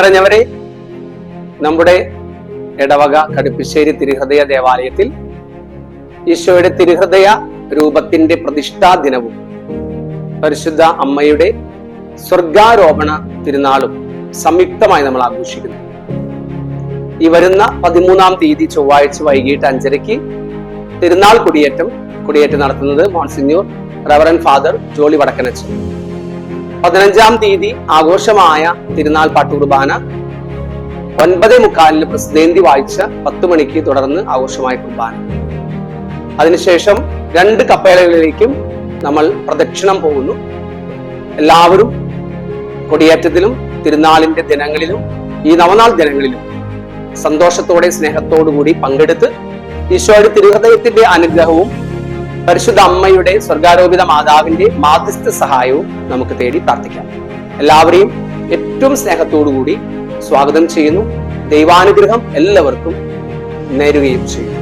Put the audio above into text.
നിറഞ്ഞവരെ നമ്മുടെ ഇടവക കടുപ്പിശ്ശേരി തിരുഹൃദയ ദേവാലയത്തിൽ ഈശോയുടെ തിരുഹൃദയ രൂപത്തിന്റെ പ്രതിഷ്ഠാ ദിനവും പരിശുദ്ധ അമ്മയുടെ സ്വർഗാരോപണ തിരുനാളും സംയുക്തമായി നമ്മൾ ആഘോഷിക്കുന്നു. ഈ വരുന്ന പതിമൂന്നാം തീയതി ചൊവ്വാഴ്ച വൈകിട്ട് അഞ്ചരയ്ക്ക് തിരുനാൾ കുടിയേറ്റം കുടിയേറ്റം നടത്തുന്നത് മോൺസിന്യൂർ റവറൻ ഫാദർ ജോളി വടക്കനച്ചൻ. പതിനഞ്ചാം തീയതി ആഘോഷമായ തിരുനാൾ പാട്ടുകുർബാന ഒൻപതേ മുക്കാലിന് പ്രസിദ്ധേന്തി വായിച്ച പത്ത് മണിക്ക് തുടർന്ന് ആഘോഷമായ കുർബാന. അതിനുശേഷം രണ്ട് കപ്പേളകളിലേക്കും നമ്മൾ പ്രദക്ഷിണം പോകുന്നു. എല്ലാവരും കൊടിയേറ്റത്തിലും തിരുനാളിന്റെ ദിനങ്ങളിലും ഈ നവനാൾ ദിനങ്ങളിലും സന്തോഷത്തോടെ സ്നേഹത്തോടു കൂടി പങ്കെടുത്ത് ഈശോയുടെ തിരുഹൃദയത്തിന്റെ അനുഗ്രഹവും പരിശുദ്ധ അമ്മയുടെ സ്വർഗാരോപിത മാതാവിന്റെ മാധ്യസ്ഥ സഹായവും നമുക്ക് തേടി പ്രാർത്ഥിക്കാം. എല്ലാവരെയും ഏറ്റവും സ്നേഹത്തോടു കൂടി സ്വാഗതം ചെയ്യുന്നു. ദൈവാനുഗ്രഹം എല്ലാവർക്കും നേരുകയും ചെയ്യും.